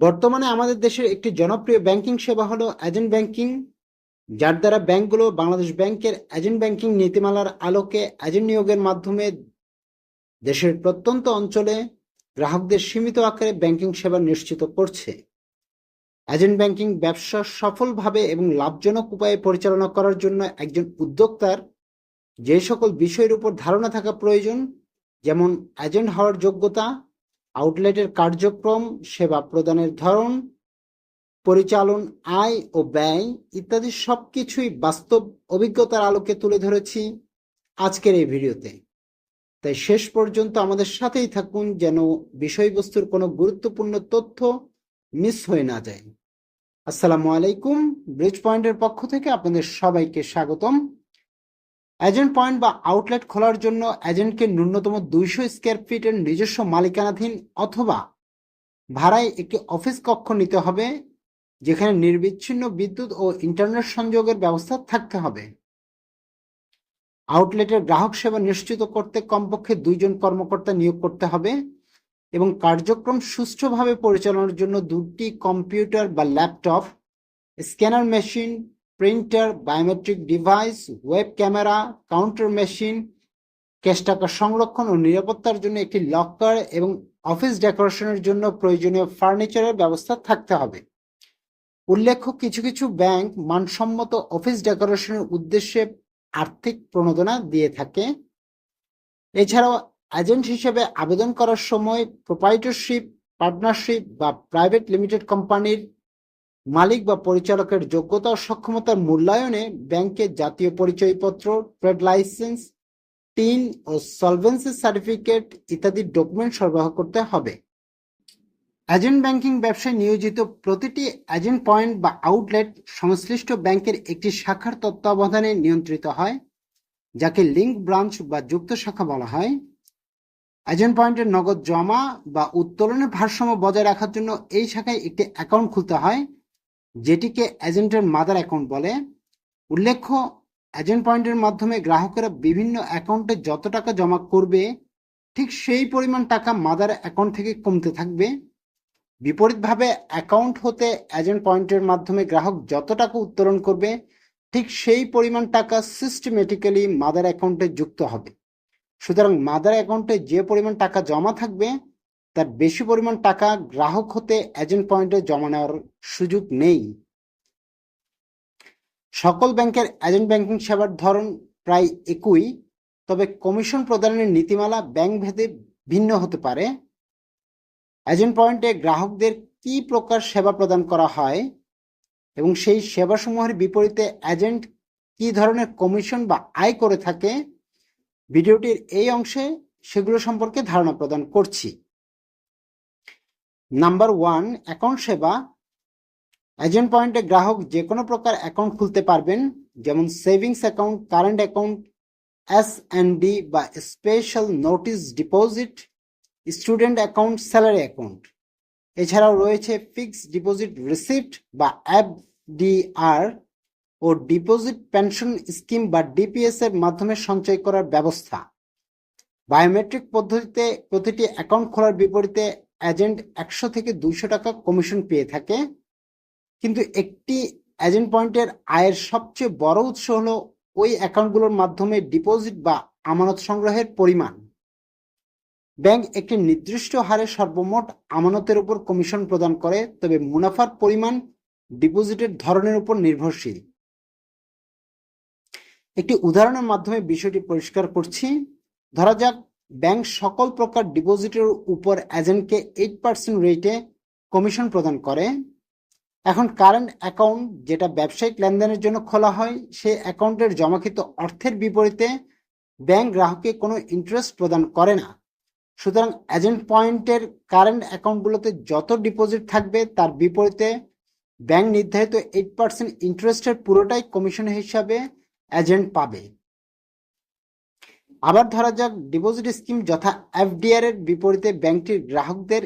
বর্তমানে আমাদের দেশের একটি জনপ্রিয় ব্যাংকিং সেবা হলো এজেন্ট ব্যাংকিং, যার দ্বারা ব্যাংকগুলো বাংলাদেশ ব্যাংকের এজেন্ট ব্যাংকিং নীতিমালার আলোকে এজেন্ট নিয়োগের মাধ্যমে দেশের প্রত্যন্ত অঞ্চলে গ্রাহকদের সীমিত আকারে ব্যাংকিং সেবা নিশ্চিত করছে। এজেন্ট ব্যাংকিং ব্যবসা সফলভাবে এবং লাভজনক উপায়ে পরিচালনা করার জন্য একজন উদ্যোক্তার যে সকল বিষয়ের উপর ধারণা থাকা প্রয়োজন, যেমন এজেন্ট হওয়ার যোগ্যতা আউটলেটের কার্যক্রম, সেবা প্রদানের ধরন, পরিচালন, আয় ও ব্যয় ইত্যাদি সবকিছুই বাস্তব অভিজ্ঞতার আলোকে তুলে ধরেছি আজকের এই ভিডিওতে। তাই শেষ পর্যন্ত আমাদের সাথেই থাকুন যেন বিষয়বস্তুর কোনো গুরুত্বপূর্ণ তথ্য মিস হয়ে না যায়। আসসালামু আলাইকুম, ব্রিজ পয়েন্টের পক্ষ থেকে আপনাদের সবাইকে স্বাগতম। এজেন্ট পয়েন্ট বা আউটলেট খোলার জন্য এজেন্টকে ন্যূনতম দুইশো স্কোয়ার ফিটের নিজস্ব মালিকানাধীন অথবা ভাড়ায় একটি অফিস কক্ষ নিতে হবে, যেখানে নির্বিচ্ছিন্ন বিদ্যুৎ ও ইন্টারনেট সংযোগের ব্যবস্থা থাকতে হবে। আউটলেটের গ্রাহক সেবা নিশ্চিত করতে কমপক্ষে দুইজন কর্মকর্তা নিয়োগ করতে হবে এবং কার্যক্রম সুষ্ঠুভাবে পরিচালনার জন্য দুটি কম্পিউটার বা laptop scanner machine printer biometric device web camera counter machine cash টাকা সংরক্ষণ ও নিরাপত্তার জন্য একটি লকার এবং অফিস ডেকোরেশনের জন্য প্রয়োজনীয় ফার্নিচারের ব্যবস্থা থাকতে হবে। উল্লেখ্য, কিছু কিছু ব্যাংক মানসম্মত অফিস ডেকোরেশনের উদ্দেশ্যে আর্থিক প্রণোদনা দিয়ে থাকে। এছাড়াও এজেন্ট হিসেবে আবেদন করার সময় প্রোপাইটরশিপ পার্টনারশিপ বা প্রাইভেট লিমিটেড কোম্পানির মালিক বা পরিচালকের যোগ্যতা ও সক্ষমতার মূল্যায়নে ব্যাংকের জাতীয় পরিচয়পত্র, ট্রেড লাইসেন্স, টিন ও সলভেন্সি সার্টিফিকেট ইত্যাদি ডকুমেন্ট সরবরাহ করতে হবে। এজেন্ট ব্যাংকিং ব্যবসায় নিয়োজিত প্রতিটি এজেন্ট পয়েন্ট বা আউটলেট সংশ্লিষ্ট ব্যাংকের একটি শাখার তত্ত্বাবধানে নিয়ন্ত্রিত হয়, যাকে লিঙ্ক ব্রাঞ্চ বা যুক্ত শাখা বলা হয়। এজেন্ট পয়েন্টের নগদ জমা বা উত্তোলনের ভারসাম্য বজায় রাখার জন্য এই শাখায় একটি অ্যাকাউন্ট খুলতে হয়। যেটিকে এজেন্টের মাদার অ্যাকাউন্ট বলে। উল্লেখ্য, এজেন্ট পয়েন্টের মাধ্যমে গ্রাহকেরা বিভিন্ন অ্যাকাউন্টে যত টাকা জমা করবে, ঠিক সেই পরিমাণ টাকা মাদার অ্যাকাউন্ট থেকে কমতে থাকবে। বিপরীতভাবে, অ্যাকাউন্ট হতে এজেন্ট পয়েন্টের মাধ্যমে গ্রাহক যত টাকা উত্তোলন করবে, ঠিক সেই পরিমাণ টাকা সিস্টেমেটিক্যালি মাদার অ্যাকাউন্টে যুক্ত হবে। সুতরাং মাদার অ্যাকাউন্টে যে পরিমাণ টাকা জমা থাকবে তার বেশি পরিমাণ টাকা গ্রাহক হতে এজেন্ট পয়েন্টে জমা নেওয়ার সুযোগ নেই। সকল ব্যাংকের এজেন্ট ব্যাংকিং সেবার ধরন প্রায় একই, তবে কমিশন প্রদানের নীতিমালা ব্যাংক ভেদে ভিন্ন হতে পারে। এজেন্ট পয়েন্টে গ্রাহকদের কি প্রকার সেবা প্রদান করা হয় এবং সেই সেবাসমূহের বিপরীতে এজেন্ট কি ধরনের কমিশন বা আয় করে থাকে, ভিডিওটির এই অংশে সেগুলো সম্পর্কে ধারণা প্রদান করছি। নাম্বার ওয়ান অ্যাকাউন্ট সেবা এজেন্ট পয়েন্টে গ্রাহক যে কোনো প্রকার অ্যাকাউন্ট খুলতে পারবেন, যেমন savings account current account S D বা special notice deposit student account salary account এছাড়াও রয়েছে ফিক্সড ডিপোজিট রিসিপ্ট বা এফডিআর ও ডিপোজিট পেনশন স্কিম বা ডিপিএস এর মাধ্যমে সঞ্চয় করার ব্যবস্থা। বায়োমেট্রিক পদ্ধতিতে প্রতিটি অ্যাকাউন্ট খোলার বিপরীতে এজেন্ট একশো থেকে দুইশো টাকা কমিশন পেয়ে থাকে। কিন্তু একটি এজেন্ট পয়েন্টের আয়ের সবচেয়ে বড় উৎস হলো ওই অ্যাকাউন্টগুলোর মাধ্যমে ডিপোজিট বা আমানত সংগ্রহের পরিমাণ। ব্যাংক একটি নির্দিষ্ট হারে সর্বমোট আমানতের উপর কমিশন প্রদান করে, তবে মুনাফার পরিমাণ ডিপোজিটের ধরনের উপর নির্ভরশীল। একটি উদাহরণের মাধ্যমে বিষয়টি পরিষ্কার করছি। ধরা যাক ব্যাংক সকল প্রকার ডিপোজিটের উপর এজেন্টকে এইট পার্সেন্ট রেটে কমিশন প্রদান করে। এখন কারেন্ট অ্যাকাউন্ট যেটা ব্যবসায়িক লেনদেনের জন্য খোলা হয়, সেই অ্যাকাউন্টের জমাকৃত অর্থের বিপরীতে ব্যাংক গ্রাহককে কোনো ইন্টারেস্ট প্রদান করে না। সুতরাং এজেন্ট পয়েন্টের কারেন্ট অ্যাকাউন্টগুলোতে যত ডিপোজিট থাকবে, তার বিপরীতে ব্যাংক নির্ধারিত এইট পার্সেন্ট ইন্টারেস্টের পুরোটাই কমিশন হিসাবে এজেন্ট পাবে। আবার ধরা যাক ডিপোজিট স্কিম যথা এফডিআর এর বিপরীতে ব্যাংকটির গ্রাহকদের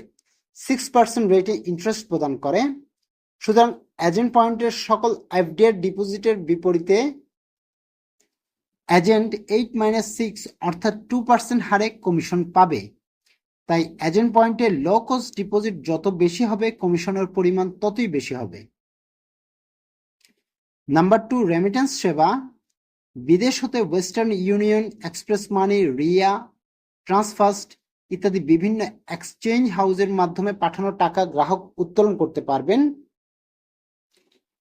সিক্স পার্সেন্ট রেটে ইন্টারেস্ট প্রদান করে। সুতরাং এজেন্ট পয়েন্টের সকল এফডিআর ডিপোজিটের বিপরীতে এজেন্ট এইট মাইনাস সিক্স অর্থাৎ টু পার্সেন্ট হারে কমিশন পাবে। তাই এজেন্ট পয়েন্টে লো কস্ট ডিপোজিট যত বেশি হবে কমিশনের পরিমাণ ততই বেশি হবে। নাম্বার টু রেমিটেন্স সেবা। বিদেশ হতে Western Union Express Money Ria Transfast ইত্যাদি বিভিন্ন এক্সচেঞ্জ হাউসের মাধ্যমে পাঠানো টাকা গ্রাহক উত্তোলন করতে পারবেন।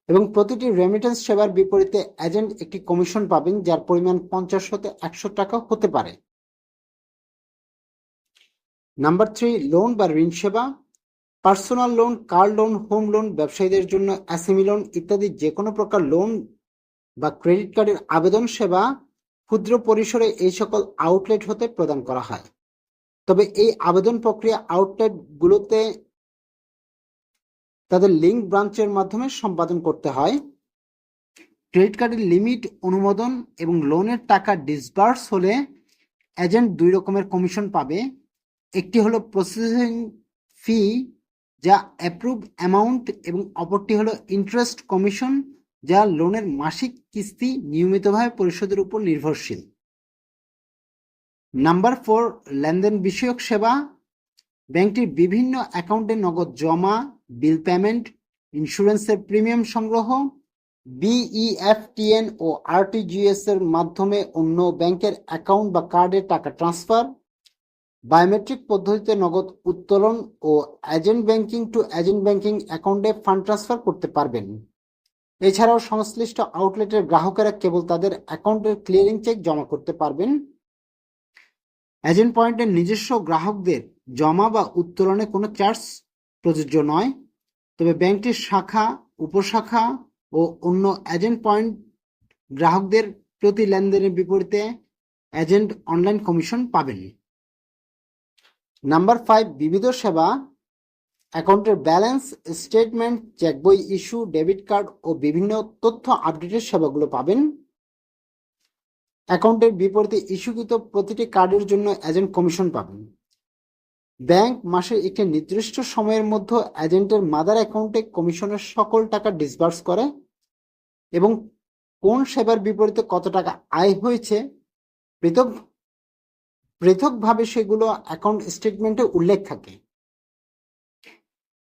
এবং প্রতিটি রেমিটেন্স সেবার বিপরীতে এজেন্ট একটি কমিশন পাবেন, যার পরিমাণ পঞ্চাশ হতে একশো টাকা হতে পারে। নাম্বার থ্রি লোন বা ঋণ সেবা। Personal loan car loan home loan ব্যবসায়ীদের জন্য অ্যাসেমি লোন ইত্যাদি যে কোনো প্রকার লোন বা ক্রেডিট কার্ডের আবেদন সেবা ক্ষুদ্র পরিসরে এই সকল আউটলেট হতে প্রদান করা হয়। তবে এই আবেদন প্রক্রিয়া আউটলেটগুলোতে তাদের লিঙ্ক ব্রাঞ্চের মাধ্যমে সম্পাদন করতে হয়। ক্রেডিট কার্ডের লিমিট অনুমোদন এবং লোনের টাকা ডিসবার্স হলে এজেন্ট দুই রকমের কমিশন পাবে। একটি হলো প্রসেসিং ফি যা অ্যাপ্রুভ অ্যামাউন্ট এবং অপরটি হলো ইন্টারেস্ট কমিশন যা লোনের মাসিক কিস্তি নিয়মিতভাবে পরিশোধের উপর নির্ভরশীল। নাম্বার ফোর, লেনদেন বিষয়ক সেবা। ব্যাংকটির বিভিন্ন অ্যাকাউন্টে নগদ জমা, বিল পেমেন্ট, ইন্স্যুরেন্সের প্রিমিয়াম সংগ্রহ বিইএফটিএন ও আরটিজিএস এর মাধ্যমে অন্য ব্যাংকের অ্যাকাউন্ট বা কার্ডে টাকা ট্রান্সফার। বায়োমেট্রিক পদ্ধতিতে নগদ উত্তোলন ও agent banking to agent banking অ্যাকাউন্টে ফান্ড ট্রান্সফার করতে পারবেন। এছাড়াও সংশ্লিষ্ট আউটলেটের গ্রাহকেরা কেবল তাদের অ্যাকাউন্টের ক্লিয়ারিং চেক জমা করতে পারবেন। এজেন্ট পয়েন্টের নিজস্ব গ্রাহকদের জমা বা উত্তোলনে কোনো চার্জ প্রযোজ্য নয়। তবে ব্যাংকটির শাখা, উপশাখা ও অন্য এজেন্ট পয়েন্ট গ্রাহকদের প্রতি লেনদেনের বিপরীতে এজেন্ট অনলাইন কমিশন পাবেন। নাম্বার ফাইভ, বিবিধ সেবা অ্যাকাউন্টের ব্যালেন্স, স্টেটমেন্ট, চেকবই ইস্যু, ডেবিট কার্ড ও বিভিন্ন তথ্য আপডেটের সেবাগুলো পাবেন। অ্যাকাউন্টের বিপরীতে ইস্যুকৃত প্রতিটি কার্ডের জন্য এজেন্ট কমিশন পাবেন। ব্যাংক মাসে একটি নির্দিষ্ট সময়ের মধ্যে এজেন্টের মাদার অ্যাকাউন্টে কমিশনের সকল টাকা ডিসবার্স করে এবং কোন সেবার বিপরীতে কত টাকা আয় হয়েছে, পৃথক, পৃথকভাবে সেগুলো অ্যাকাউন্ট স্টেটমেন্টে উল্লেখ থাকে।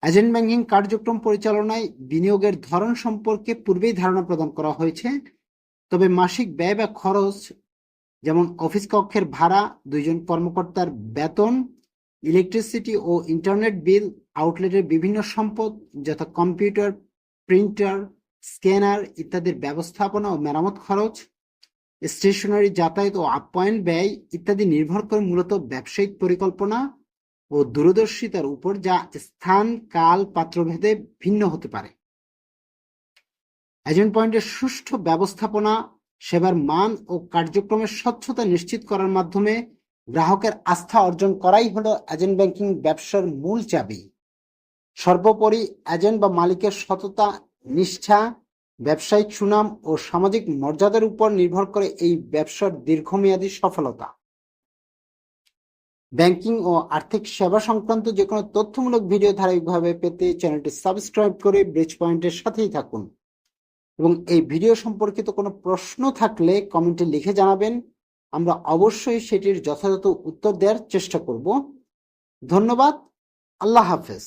এজেন্ট ব্যাংকিং কার্যক্রম পরিচালনায় বিনিয়োগের ধরন সম্পর্কে পূর্বেই ধারণা প্রদান করা হয়েছে। তবে মাসিক ব্যয় বা খরচ, যেমন অফিস কক্ষের ভাড়া, দুইজন কর্মকর্তার বেতন ইলেকট্রিসিটি ও ইন্টারনেট বিল আউটলেটের বিভিন্ন সম্পদ, যথা কম্পিউটার প্রিন্টার স্ক্যানার ইত্যাদির ব্যবস্থাপনা ও মেরামত খরচ স্টেশনারি যাতায়াত ও আপ্যায়ন ব্যয় ইত্যাদি নির্ভর করে মূলত ব্যবসায়িক পরিকল্পনা। ও দূরদর্শিতার উপর যা স্থান, কাল, পাত্রভেদে ভিন্ন হতে পারে। এজেন্ট পয়েন্টের সুষ্ঠু ব্যবস্থাপনা, সেবার মান ও কার্যক্রমের স্বচ্ছতা নিশ্চিত করার মাধ্যমে গ্রাহকের আস্থা অর্জন করাই হলো এজেন্ট ব্যাংকিং ব্যবসার মূল চাবি। সর্বোপরি এজেন্ট বা মালিকের সততা, নিষ্ঠা, ব্যবসায়িক সুনাম ও সামাজিক মর্যাদার উপর নির্ভর করে এই ব্যবসার দীর্ঘমেয়াদী সফলতা। ব্যাংকিং ও আর্থিক সেবা সংক্রান্ত যে কোনো তথ্যমূলক ভিডিও ধারাবাহিকভাবে পেতে চ্যানেলটি সাবস্ক্রাইব করে ব্রিজ পয়েন্টের সাথেই থাকুন। এবং এই ভিডিও সম্পর্কিত কোনো প্রশ্ন থাকলে কমেন্টে লিখে জানাবেন। আমরা অবশ্যই সেটির যথাযথ উত্তর দেওয়ার চেষ্টা করব। ধন্যবাদ। আল্লাহ হাফেজ।